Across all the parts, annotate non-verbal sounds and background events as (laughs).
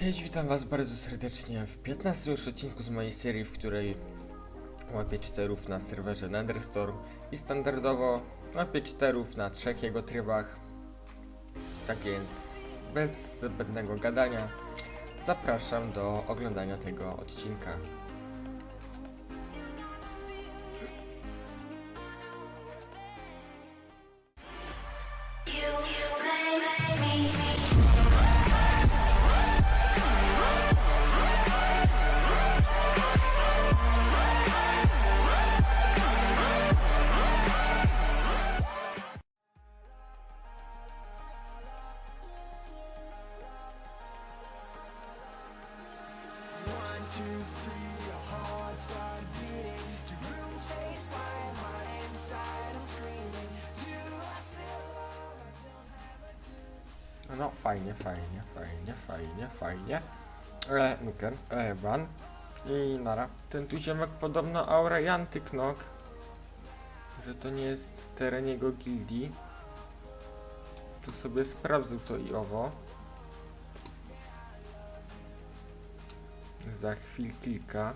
Cześć, witam was bardzo serdecznie w 15 już odcinku z mojej serii, w której łapię cheaterów na serwerze Netherstorm i standardowo łapię cheaterów na trzech jego trybach. Tak więc, bez zbędnego gadania, zapraszam do oglądania tego odcinka. One, No, fajnie, fajnie, fajnie, fajnie, fajnie. E, Nuker, e, ban. I nara. Ten tu ziomek podobno aura i antyknok. Że to nie jest teren jego gildii. Tu sobie sprawdzę to i owo. Za chwil kilka.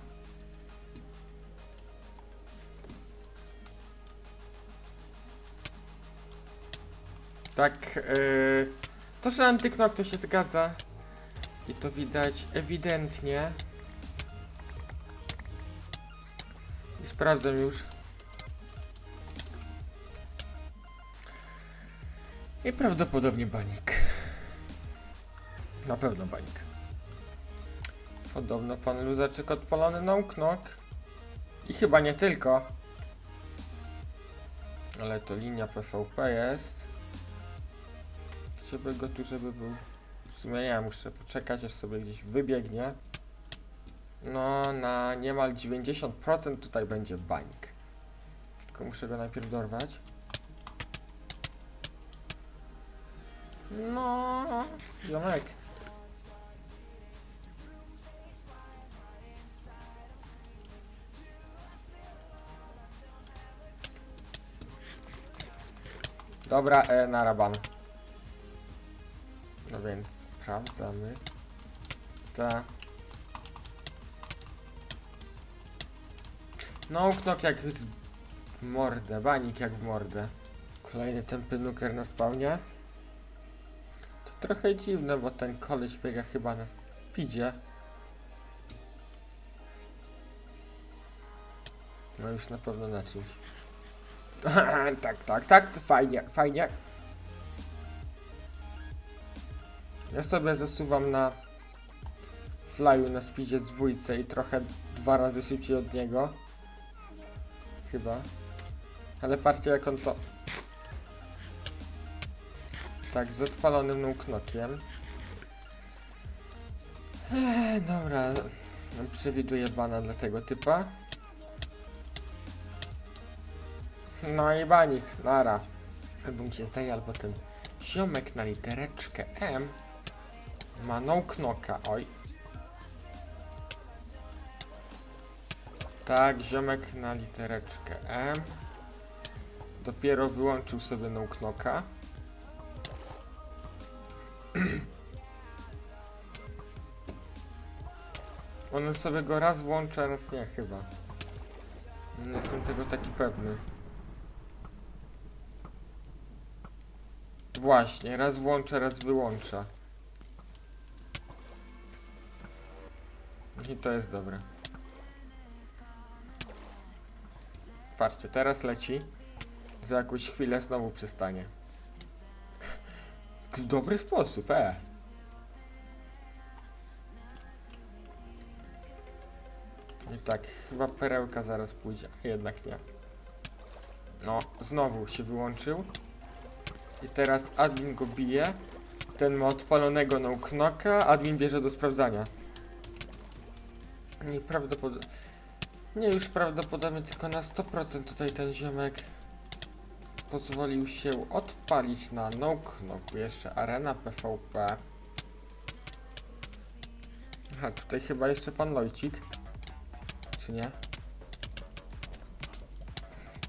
Tak, yy, to, że antyknok to się zgadza. I to widać ewidentnie. I sprawdzam już. I prawdopodobnie banik. Na pewno banik. Podobno pan Luzaczek odpalony na uknok. I chyba nie tylko. Ale to linia PvP jest. Chciałbym go tu, żeby był... W sumie muszę poczekać, aż sobie gdzieś wybiegnie. No, na niemal 90% tutaj będzie banik. Tylko muszę go najpierw dorwać. No, ziomek. Dobra, e, na raban. No więc sprawdzamy. Ta. No, knok jak w mordę, banik jak w mordę. Kolejny tępy nuker na spawnie. To trochę dziwne, bo ten koleś biega chyba na speedzie. No już na pewno na czymś. (laughs) tak, tak, tak, fajnie, fajnie. Ja sobie zasuwam na flyu na speedzie dwójce i trochę dwa razy szybciej od niego. Chyba. Ale patrzcie jak on to... Tak, z odpalonym nóg-knokiem. Eee, dobra. Przewiduję bana dla tego typa. No i banik, nara. Albo się zdaje, albo ten ziomek na litereczkę M ma no knoka, oj. Tak, ziomek na litereczkę M. Dopiero wyłączył sobie no knoka. (clears throat) On sobie go raz włącza, raz nie chyba. Nie jestem tego taki pewny. Właśnie, raz włącza, raz wyłącza. I to jest dobre. Patrzcie, teraz leci. Za jakąś chwilę znowu przestanie. To dobry sposób, e. I tak, chyba perełka zaraz pójdzie, a jednak nie. No, znowu się wyłączył. I teraz admin go bije. Ten ma odpalonego no knoka, admin bierze do sprawdzania. Nieprawdopodobnie. Nie, już prawdopodobnie tylko na 100% tutaj ten ziomek pozwolił się odpalić na no knoku. Jeszcze arena PvP. Aha, tutaj chyba jeszcze pan Lojcik. Czy nie?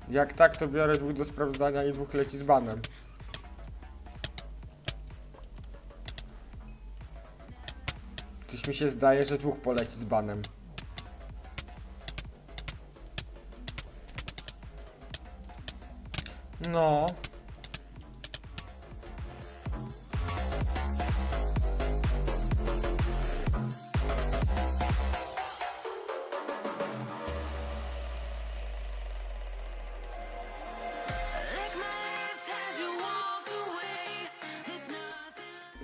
Jak tak, to biorę dwóch do sprawdzania i dwóch leci z banem. Coś mi się zdaje, że dwóch poleci z banem. Nothing.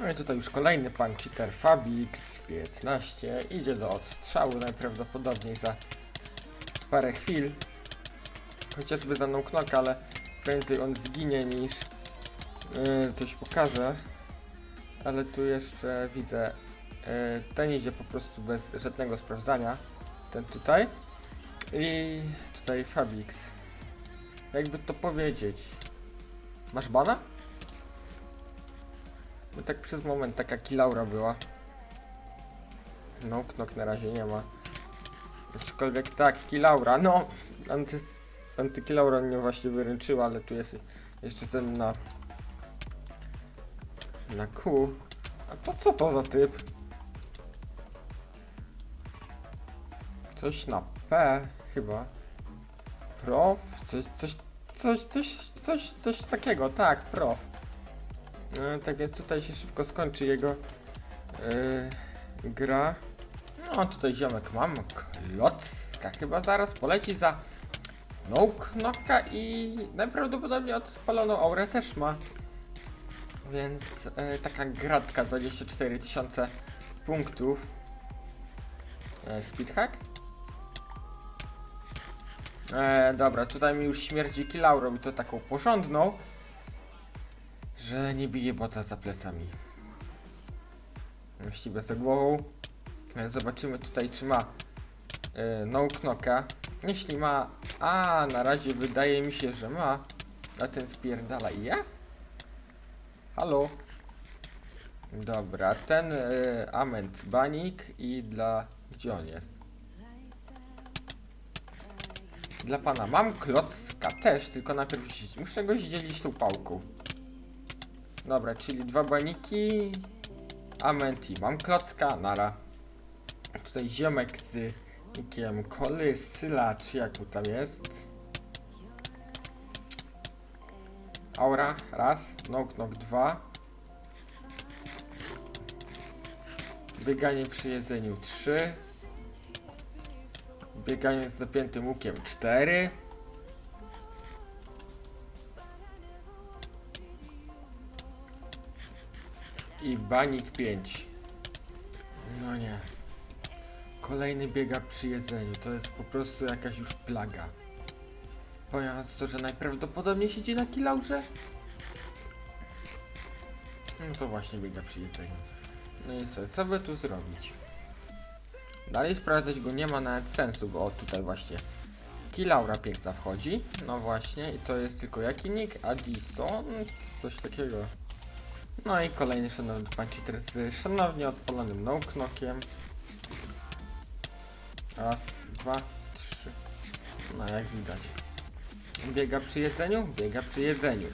No i tutaj już kolejny pan cheater Fabix 15 idzie do odstrzału najprawdopodobniej za parę chwil. Chociażby za mną knok, ale prędzej on zginie niż yy, coś pokaże. Ale tu jeszcze widzę, yy, ten idzie po prostu bez żadnego sprawdzania. Ten tutaj. I tutaj Fabix. Jakby to powiedzieć. Masz bana? No tak przez moment taka kilaura była. No, knok na razie nie ma. Aczkolwiek tak, kilaura, no! Anty, antykilaura mnie właśnie wyręczyła, ale tu jest jeszcze ten na... Na Q. A to co to za typ? Coś na P, chyba. Prof? Coś, coś, coś, coś, coś, coś takiego, tak, prof. E, tak więc tutaj się szybko skończy jego e, gra. No tutaj ziomek mam, klocka chyba zaraz poleci za no knocka i najprawdopodobniej odpaloną aurę też ma. Więc e, taka gratka 24 tysiące punktów. E, speedhack? E, dobra, tutaj mi już śmierdzi kilaurą i to taką porządną że nie bije bota za plecami. Właściwie za głową. E, Zobaczymy tutaj, czy ma e, no knocka. Jeśli ma, a na razie wydaje mi się, że ma, a ten spierdala i ja? Halo? Dobra, ten e, ament banik i dla... Gdzie on jest? Dla pana mam klocka też, tylko najpierw muszę go zdzielić tą pałką. Dobra, czyli dwa baniki. Amenti. Mam klocka, nara. Tutaj ziomek z nikiem Koli Syla, czy jak mu tam jest. Aura, raz. Knock, knock, dwa. Bieganie przy jedzeniu, trzy. Bieganie z dopiętym łukiem, cztery. I banik 5. No nie. Kolejny biega przy jedzeniu. To jest po prostu jakaś już plaga. Pojąc to, że najprawdopodobniej siedzi na kilaurze? No to właśnie biega przy jedzeniu. No i co, co by tu zrobić? Dalej sprawdzać go nie ma nawet sensu, bo o tutaj właśnie Kilaura piękna wchodzi. No właśnie, i to jest tylko jaki nick? Addison? Coś takiego. No i kolejny szanowny pan cheater z szanownie odpalonym no. Raz, dwa, trzy. No jak widać. Biega przy jedzeniu? Biega przy jedzeniu.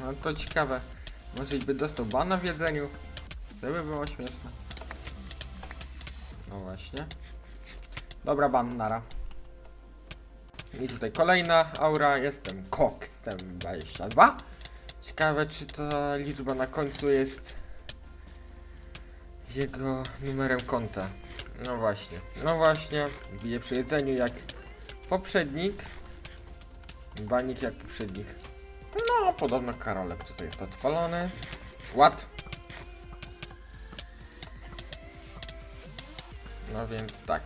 No to ciekawe. Może by dostał bana w jedzeniu? To by było śmieszne. No właśnie. Dobra, ban, nara. I tutaj kolejna aura. Jestem Coxem 22. Ciekawe, czy ta liczba na końcu jest jego numerem konta. No właśnie, no właśnie, bije przy jedzeniu jak poprzednik. Banik jak poprzednik. No, podobno Karolek tutaj jest odpalony. Ład. No więc tak,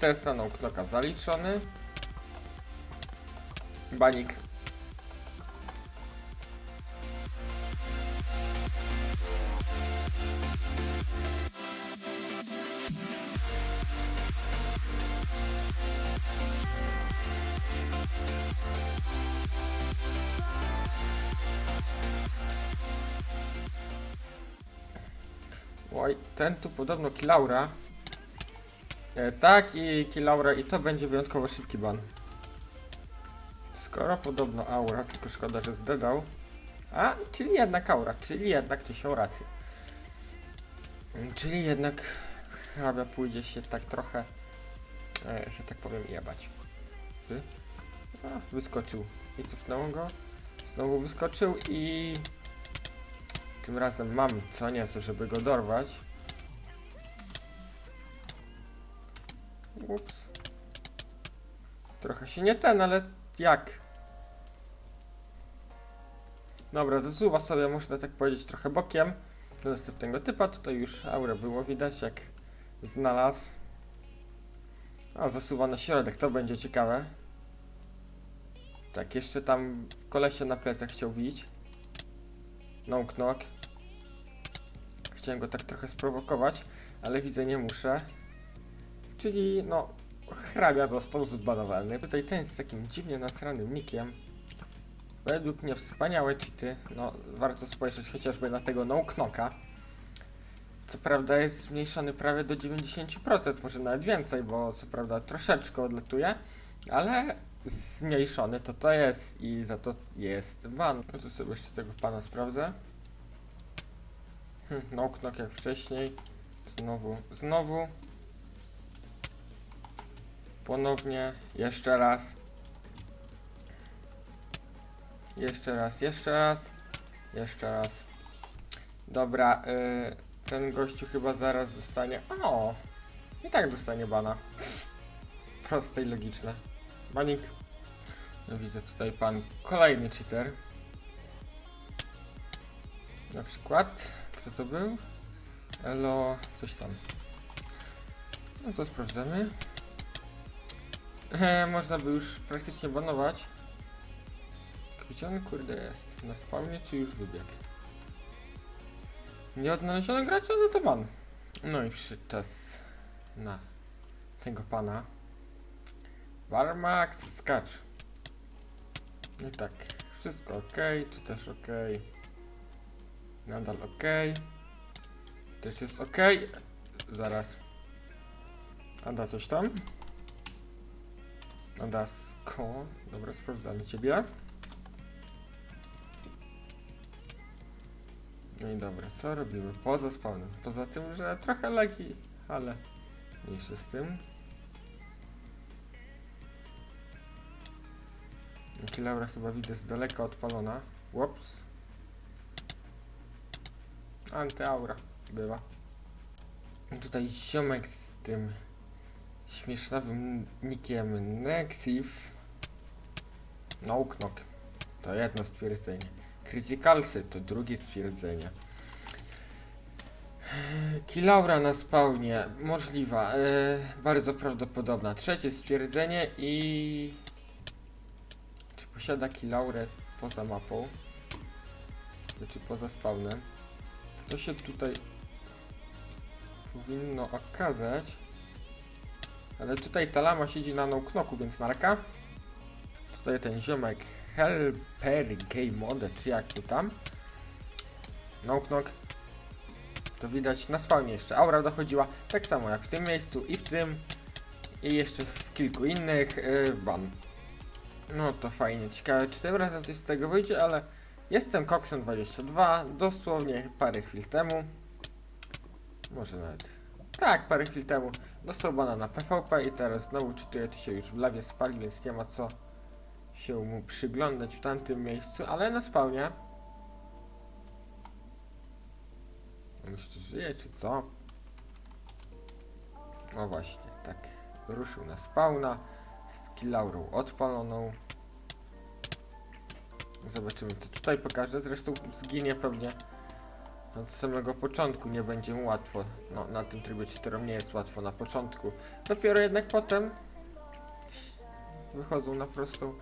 test na zaliczony. Banik Oj, ten tu podobno Kilaura. E, tak, i Kilaura, i to będzie wyjątkowo szybki ban. Skoro podobno aura, tylko szkoda, że zdedał. A, czyli jednak aura, czyli jednak ktoś miał rację. Mm, Czyli jednak hrabia pójdzie się tak trochę, e, że tak powiem, jebać. A, wyskoczył i cofnęło go. Znowu wyskoczył i tym razem mam co nieco, żeby go dorwać. Ups. Trochę się nie ten, ale jak? Dobra, zasuwa sobie, można tak powiedzieć, trochę bokiem do następnego typa. Tutaj już aurę było widać, jak znalazł. A, zasuwa na środek, to będzie ciekawe. Tak, jeszcze tam kolesia na plecach chciał bić. No knock. Chciałem go tak trochę sprowokować, ale widzę, nie muszę. Czyli, no, hrabia został zbanowany. Tutaj ten z takim dziwnie nasranym nikiem. Według mnie wspaniałe cheaty. No, warto spojrzeć chociażby na tego no. Co prawda jest zmniejszony prawie do 90%, może nawet więcej, bo co prawda troszeczkę odlatuje, ale zmniejszony to to jest i za to jest ban. No to sobie jeszcze tego pana sprawdzę. Hm, no knock jak wcześniej. Znowu, znowu. Ponownie, jeszcze raz. Jeszcze raz, jeszcze raz. Jeszcze raz. Dobra, y, ten gościu chyba zaraz dostanie. O! I tak dostanie bana. Proste i logiczne. Banik. No widzę tutaj pan kolejny cheater. Na przykład, kto to był? Elo, coś tam. No to sprawdzamy. Można by już praktycznie banować. Gdzie on kurde jest? Na spawnie czy już wybiegł? Nie odnaleziono gracza, no to ban. No i przyszedł czas na tego pana. Warmax, skacz. No i tak, wszystko ok, tu też ok. Nadal ok. Też jest ok. Zaraz. Ada coś tam? Ada sko. Dobra, sprawdzamy ciebie. No i dobra, co robimy? Poza spawnem. Poza tym, że trochę lagi, ale mniejszy z tym. Kilaura chyba widzę z daleka odpalona. Łops. Antyaura była. Tutaj ziomek z tym śmiesznawym nikiem Nexif. No knock. To jedno stwierdzenie. Criticalsy to drugie stwierdzenie. Kilaura na spawnie. Możliwa. E, bardzo prawdopodobna. Trzecie stwierdzenie i... Czy posiada kilaurę poza mapą? Czy poza spawnem? To się tutaj powinno okazać. Ale tutaj ta lama siedzi na no knoku, więc narka. Tutaj ten ziomek Helper Game Mode, czy jak tu tam. No knock. To widać na spawnie jeszcze. Aura dochodziła tak samo jak w tym miejscu i w tym. I jeszcze w kilku innych. Yy, ban. No to fajnie. Ciekawe czy tym razem coś z tego wyjdzie, ale jestem Coxem 22. Dosłownie parę chwil temu. Może nawet. Tak, parę chwil temu dostał bana na PvP i teraz znowu czytuję, tu się już w lawie spali, więc nie ma co się mu przyglądać w tamtym miejscu, ale na spawnie. On jeszcze żyje, czy co? No właśnie, tak. Ruszył na spawna z kilaurą odpaloną. Zobaczymy, co tutaj pokaże. Zresztą zginie pewnie od samego początku. Nie będzie mu łatwo. No, na tym trybie cheaterom nie jest łatwo na początku. Dopiero jednak potem wychodzą na prostą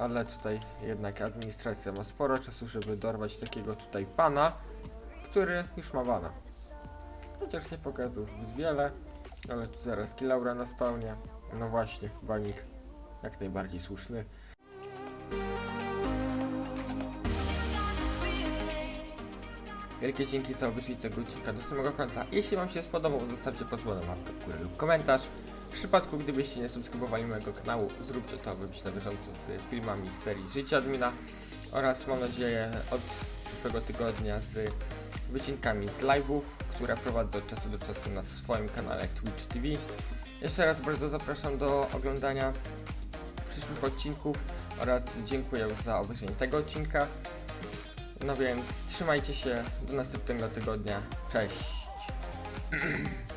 ale tutaj jednak administracja ma sporo czasu, żeby dorwać takiego tutaj pana, który już ma bana. Chociaż nie pokazał zbyt wiele, ale tu zaraz kilaura na spawnie. No właśnie, banik jak najbardziej słuszny. Wielkie dzięki za obejrzenie tego odcinka do samego końca. Jeśli Wam się spodobał, zostawcie pozwoloną łapkę w górę lub komentarz. W przypadku gdybyście nie subskrybowali mojego kanału, zróbcie to, by być na bieżąco z filmami z serii Życia Admina oraz mam nadzieję od przyszłego tygodnia z wycinkami z live'ów, które prowadzę od czasu do czasu na swoim kanale Twitch TV. Jeszcze raz bardzo zapraszam do oglądania przyszłych odcinków oraz dziękuję za obejrzenie tego odcinka. No więc trzymajcie się, do następnego tygodnia. Cześć! (clears throat)